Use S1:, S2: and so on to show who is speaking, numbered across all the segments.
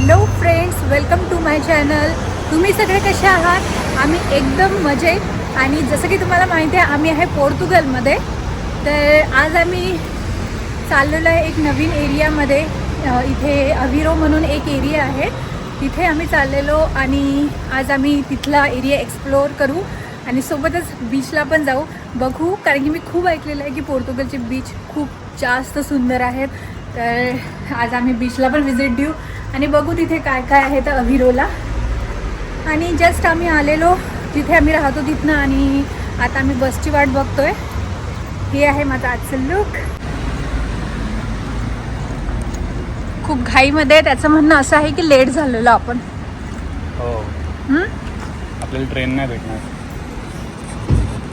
S1: Hello friends welcome to my channel. तुम्ही सगळे कसे आहात? आम्ही एकदम मजेत. आणि जसं की तुम्हाला माहिती आहे आम्ही आहे पोर्तुगलमध्ये. तर आज आम्ही चाललेलो आहे एक नवीन एरियामध्ये. इथे अविरो म्हणून एक एरिया आहे. तिथे आम्ही चाललेलो आणि आज आम्ही तिथला एरिया एक्सप्लोअर करू. आणि सोबतच बीचला पण जाऊ. बघू कारण की मी खूप ऐकलेलं आहे की पोर्तुगलचे बीच खूप जास्त सुंदर आहेत. तर आज आम्ही बीचला पण व्हिजिट देऊ. आणि बघू तिथे काय काय आहे तर अविरोला. आणि जस्ट आम्ही आलेलो जिथे आम्ही राहतो तिथनं आणि आता आम्ही बसची वाट बघतोय. हे आहे माझं आजचं लुक खूप घाईमध्ये आहे. त्याचं म्हणणं असं आहे की लेट झालेलो आपण.
S2: हो? आपल्याला ट्रेन नाही भेटणार.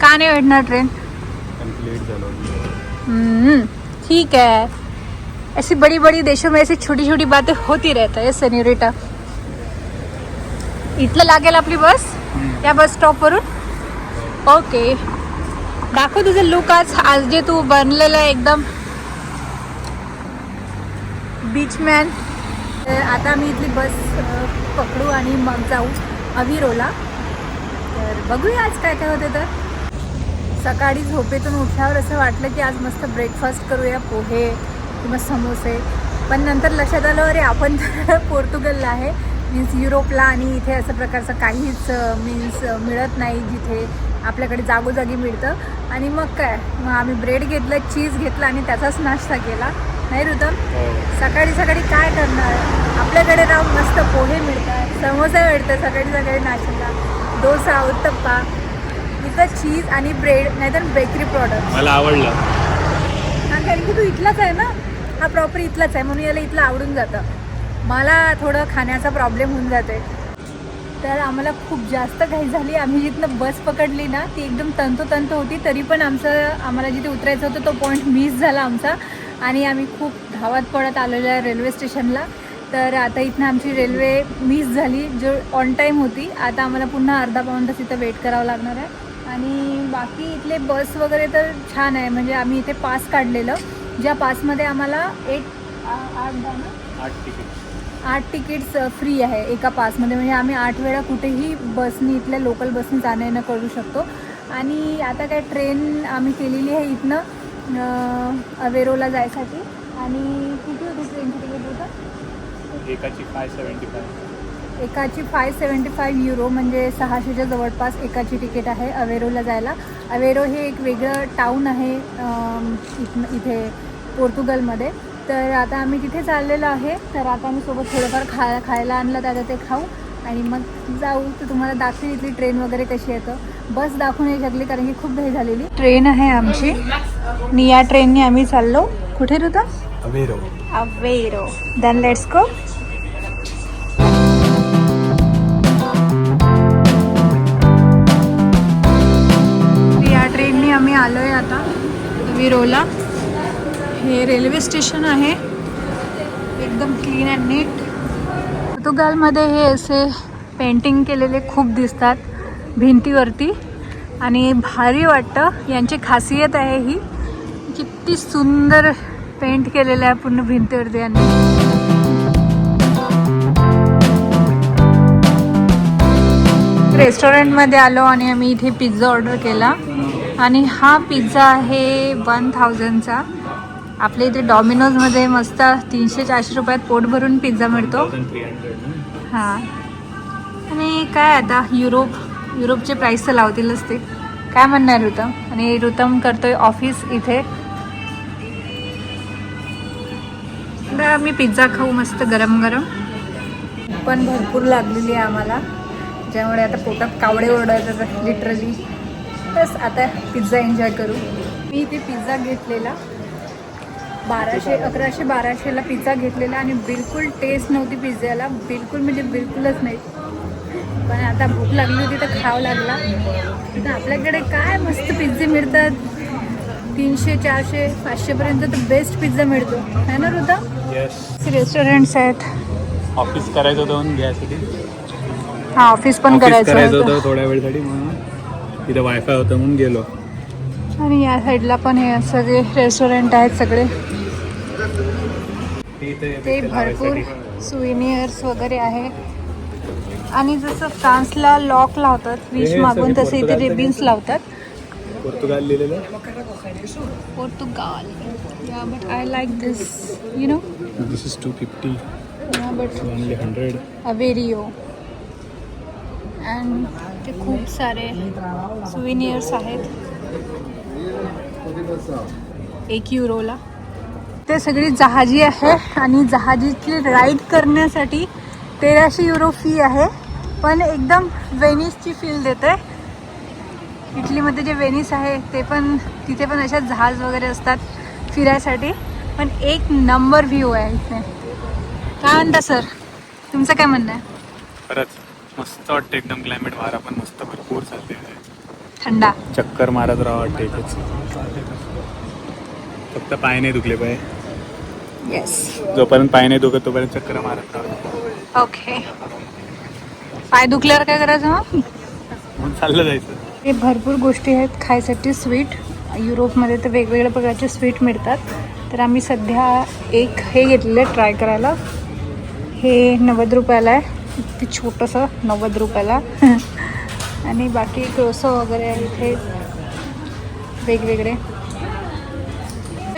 S1: का नाही भेटणार ट्रेन
S2: लेट झालो.
S1: ठीक है ऐसी बड़ी बड़ी देशों में ऐसी छोटी छोटी बातें होती रहता है सेन्योरिटा इथलं लागेल आपली बस? या बस स्टॉपवरून ओके दाखव तुझं लुक आज. आज जे तू बनलेलं आहे एकदम. बीचमॅन आता मी इथली बस पकडू आणि मग जाऊ अविरोला. तर बघूया आज काय काय होते तर. सकाळी झोपेतून उठल्यावर असं वाटलं की आज मस्त ब्रेकफास्ट करूया पोहे किंवा समोसे. पण नंतर लक्षात आलं अरे आपण पोर्तुगलला आहे. मीन्स युरोपला आणि इथे असं प्रकारचं काहीच मीन्स मिळत नाही जिथे आपल्याकडे जागोजागी मिळतं. आणि मग काय? मग आम्ही ब्रेड घेतलं चीज घेतलं आणि त्याचाच नाश्ता केला. नाही ऋतम?
S2: हो.
S1: सकाळी सकाळी काय करणार? आपल्याकडे राहून मस्त पोहे मिळतात समोसा मिळतं सकाळी सकाळी नाश्त्याला. डोसा उत्तप्पा इथं चीज आणि ब्रेड नाहीतर बेकरी प्रॉडक्ट
S2: मला आवडलं.
S1: हा कारण की तू इथलाच आहे ना? हा प्रॉपर इथलाच आहे म्हणून याला इथलं आवडून जातं. मला थोडं खाण्याचा प्रॉब्लेम होऊन जाते तर आम्हाला खूप जास्त घाई झाली. आम्ही जिथनं बस पकडली ना ती एकदम तंतोतंत होती तरी पण आमचं आम्हाला जिथे उतरायचं होतं तो पॉईंट मिस झाला आमचा. आणि आम्ही खूप धावत पडत आलेलो आहे रेल्वे स्टेशनला तर आता इथनं आमची रेल्वे मिस झाली जो ऑन टाईम होती. आता आम्हाला पुन्हा अर्धा पाऊण तास इथं वेट करावं लागणार आहे. आणि बाकी इथले बस वगैरे तर छान आहे. म्हणजे आम्ही इथे पास काढलेलं. ज्या पासमध्ये आम्हाला एक आठ
S2: आठ तिकीट
S1: आठ तिकीट्स फ्री आहे एका पासमध्ये. म्हणजे आम्ही आठ वेळा कुठेही बसनी इथल्या लोकल बसनी जाणं येणं करू शकतो. आणि आता काय ट्रेन आम्ही केलेली आहे इथनं अवेरोला जायसाठी. आणि किती होती ट्रेनची तिकीट होतं
S2: एकाची फाय सेवन्टी फाय
S1: एकाची फाय सेवन्टी फाईव्ह युरो म्हणजे सहाशेच्या जवळपास एकाची तिकीट आहे अवेरोला जायला. अवेरो हे एक वेगळं टाऊन आहे इथनं इथे. पोर्तुगलमध्ये. तर आता आम्ही तिथे चाललेलो आहे. तर आता आम्ही सोबत थोडंफार खा खायला आणलं आता ते खाऊ. आणि मग जाऊ. तर तुम्हाला दाखवी इथली ट्रेन वगैरे कशी येतं बस दाखवू नाही शकली कारण की खूप घाई झालेली. ट्रेन आहे आमची. आणि या ट्रेनने आम्ही चाललो. कुठे होता
S2: Aveiro.
S1: Aveiro. Then let's go या ट्रेनने आम्ही आलो आहे आता विरोला हे रेल्वे स्टेशन आहे. एकदम क्लीन अँड नीट पोर्तुगालमध्ये हे असे पेंटिंग केलेले खूप दिसतात भिंतीवरती. आणि भारी वाटतं. यांची खासियत आहे ही किती सुंदर पेंट केलेलं आहे पूर्ण भिंतीवरती यांनी. रेस्टॉरंटमध्ये आलो आणि आम्ही इथे पिझ्झा ऑर्डर केला. आणि हा पिझ्झा आहे वन थाउजंडचा. आपल्या इथे डॉमिनोजमध्ये मस्त तीनशे चारशे रुपयात पोट भरून पिझ्झा मिळतो. हां. आणि काय आता? युरोप युरोपचे प्राईस तर लावतीलच ते. काय म्हणणार ऋतम? आणि ऋतम करतोय ऑफिस इथे. मी पिझ्झा खाऊ मस्त गरम गरम. पण भरपूर लागलेली आहे आम्हाला. ज्यामुळे आता पोटात कावडे ओरडायचं लिटरली बस आता पिझ्झा एन्जॉय करू. मी इथे पिझ्झा घेतलेला. बाराशे अकराशे बाराशेला पिझ्झा घेतलेला आणि बिलकुल टेस्ट नव्हती पिझ्झ्याला बिलकुल म्हणजे बिलकुलच नाही. पण आता भूक लागली होती तर खावं लागला. तर आपल्याकडे काय मस्त पिझ्झे मिळतात? तीनशे चारशे पाचशेपर्यंत तर बेस्ट पिझ्झा मिळतो. है ना
S2: येस
S1: रेस्टॉरंट्स आहेत.
S2: ऑफिस करायचं होतं घ्यायसाठी.
S1: हा ऑफिस पण करायचं होतं.
S2: थोड्या वेळसाठी म्हणून. तिथं वायफाय होतं म्हणून गेलो.
S1: आणि या साईडला पण हे सगळे रेस्टॉरंट आहेत सगळे.
S2: ते
S1: भरपूर. सुविनियर्स वगैरे आहे. आणि जसं फ्रान्सला लॉक लावतात विश मागून तसे इथे रिबिन्स लावतात.
S2: पोर्तुगाल लिहिलेलं?
S1: Portugal. Yeah but I like this you know
S2: this is two fifty
S1: but
S2: only hundred
S1: Aveiro and ते खूप सारे सुविनियर्स आहेत. एक युरोला. ते सगळी जहाजी आहे आणि जहाजीतली राईड करण्यासाठी तेराशे युरो फी आहे. पण एकदम वेनिसची फील देते. इटलीमध्ये जे वेनिस आहे ते पण तिथे पण अशा जहाज वगैरे असतात फिरायसाठी. पण एक नंबर व्ह्यू आहे इथे. काय म्हणता सर तुमचं काय म्हणणं आहे?
S2: खरंच मस्त वाटतं एकदम क्लायमेट वारा पण मस्त भरपूर चालते
S1: थंडा.
S2: चक्कर मारत राहा वाटते इथेच. फक्त पाय नाही दुखले पाय.
S1: येस
S2: जोपर्यंत पाय नाही दुखत तोपर्यंत चक्कर मारत राहा.
S1: ओके पाय दुखल्यावर काय करायचं मग?
S2: म्हणून चाललं जायचं.
S1: हे भरपूर गोष्टी आहेत. खायसाठी स्वीट. युरोपमध्ये तर वेगवेगळ्या प्रकारचे स्वीट मिळतात. तर आम्ही सध्या एक हे घेतलेलं आहे ट्राय करायला. हे नव्वद रुपयाला आहे. इतकी छोटंसं नव्वद रुपयाला. आणि बाकी क्रोसो वगैरे आहे इथे. वेगवेगळे.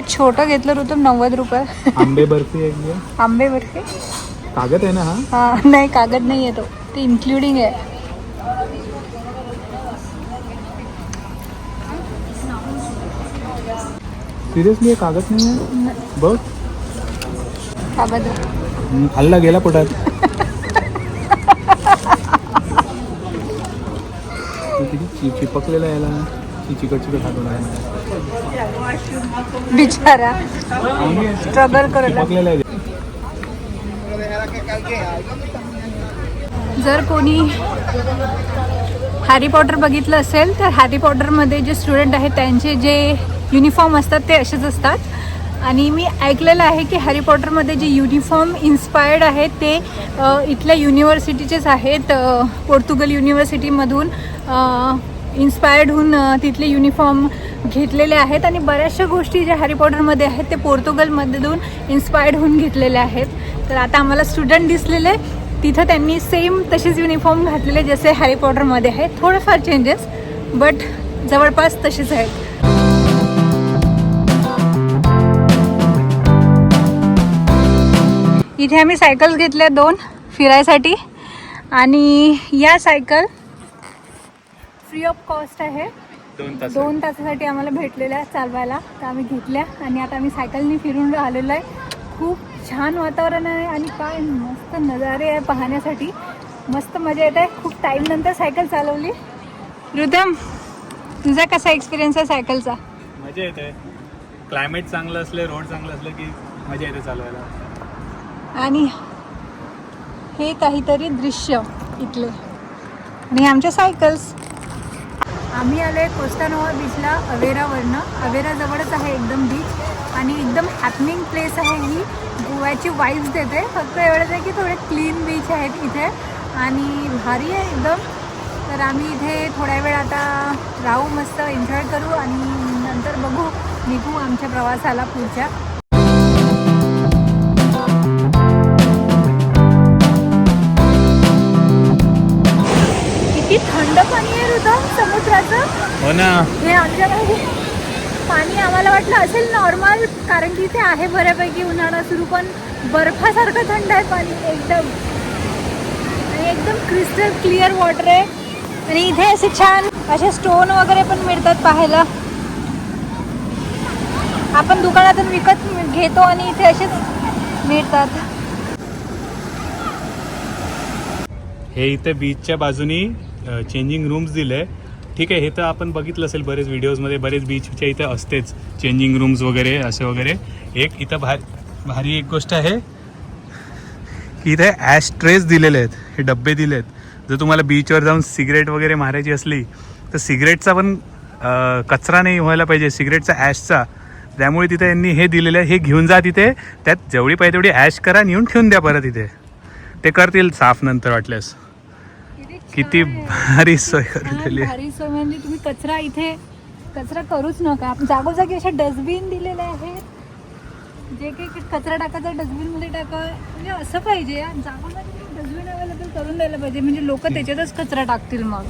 S1: छोटं घेतलं होतं नव्वद रुपये.
S2: आंबे बर्फी एक
S1: आंबे बर्फी?
S2: कागद आहे ना हा?
S1: हा नाही कागद नाही येतो ते. इन्क्लुडिंग आहे.
S2: सिरियसली कागद नाही आहे? बघ.
S1: कागद.
S2: खाल्ला गेला पोटात. किती चि- चिपकलेला याला. चिकट चिकट
S1: बिचारा. स्ट्रगल करत
S2: चिपकलेला आहे.
S1: जर कोणी हॅरी पॉटर बघितलं असेल तर हॅरी पॉटरमध्ये जे स्टुडंट आहेत त्यांचे जे युनिफॉर्म असतात ते असेच असतात. आणि मी ऐकलेलं आहे की हॅरी पॉटरमध्ये जे युनिफॉर्म इन्स्पायर्ड आहेत ते इथल्या युनिव्हर्सिटीचेच आहेत. पोर्तुगल युनिव्हर्सिटीमधून इन्स्पायर्ड होऊन तिथले युनिफॉर्म घेतलेले आहेत. आणि बऱ्याचशा गोष्टी ज्या हॅरी पॉटरमध्ये आहेत ते पोर्तुगलमधून इन्स्पायर्ड होऊन घेतलेल्या आहेत. तर आता आम्हाला स्टुडंट दिसलेले तिथं त्यांनी सेम तसेच युनिफॉर्म घातलेले जसे हॅरी पॉटरमध्ये आहेत. थोडेफार चेंजेस बट जवळपास तसेच आहेत. इथे आम्ही सायकल्स घेतल्या दोन फिरायसाठी. आणि या सायकल फ्री ऑफ कॉस्ट आहे.
S2: दोन तास
S1: दोन तासासाठी आम्हाला भेटलेल्या चालवायला. तर आम्ही घेतल्या आणि आता आम्ही सायकलनी फिरून राहिलेलो आहे. खूप छान वातावरण आहे आणि काय मस्त नजारे आहे पाहण्यासाठी. मस्त मजा येत आहे. खूप टाईम नंतर सायकल चालवली. रुदम तुझा कसा एक्सपिरियन्स आहे सायकलचा?
S2: मजा येते. क्लायमेट चांगलं असलं रोड चांगलं असलं की मजा येते चालवायला.
S1: आणि हे काहीतरी दृश्य इथले. आणि आमच्या सायकल्स आम्ही आलो आहे कोस्टानोवा बीचला अवेरावरनं. अवेराजवळच आहे एकदम बीच आणि एकदम हॅपनिंग प्लेस आहे ही. गोव्याची वाईब्स देते फक्त एवढंच आहे की थोडे क्लीन बीच आहेत इथे. आणि भारी आहे एकदम. तर आम्ही इथे थोड्या वेळ आता राहू मस्त एन्जॉय करू आणि नंतर बघू निघू आमच्या प्रवासाला पुढच्या. किती थंड पाणी आहे ऋतम समुद्राचं.
S2: हो ना.
S1: हे आमच्याकडे पाणी आम्हाला वाटलं असेल नॉर्मल कारण की इथे आहे बऱ्यापैकी उन्हाळा सुरू पण बर्फासारखं थंड आहे पाणी एकदम. आणि एकदम क्रिस्टल क्लिअर वॉटर आहे. आणि इथे असे छान असे स्टोन वगैरे पण मिळतात पाहायला. आपण दुकानातून विकत घेतो आणि इथे असेच मिळतात.
S2: हे इथे बीचच्या बाजूनी चेंजिंग रूम्स दिले ठीक आहे हे तर आपण बघितलं असेल बरेच व्हिडिओजमध्ये बरेच बीचच्या इथे असतेच चेंजिंग रूम्स वगैरे असे वगैरे. एक इथं भारी भारी एक गोष्ट आहे की इथे ॲश ट्रेस दिलेले आहेत हे डब्बे दिले आहेत जर तुम्हाला बीचवर जाऊन सिगरेट वगैरे मारायची असली तर सिगरेटचा पण कचरा नाही व्हायला पाहिजे सिगरेटचा ॲशचा त्यामुळे तिथे यांनी हे दिलेलं आहे हे घेऊन जा तिथे. त्यात जेवढी पाहिजे तेवढी ॲश करा आणि येऊन ठेवून द्या परत इथे. ते करतील साफ नंतर वाटल्यास. किती
S1: आहे.
S2: भारी सोय
S1: छान
S2: करून
S1: भारी सोय म्हणजे तुम्ही कचरा इथे कचरा करूच नका. जागोजागी अशा डस्टबिन दिलेले आहेत. जे काही कचरा टाकायचा डस्टबिनमध्ये टाका. म्हणजे असं पाहिजे जागोजागी डस्टबिन अवेलेबल करून द्यायला पाहिजे. म्हणजे लोक त्याच्यातच कचरा टाकतील मग.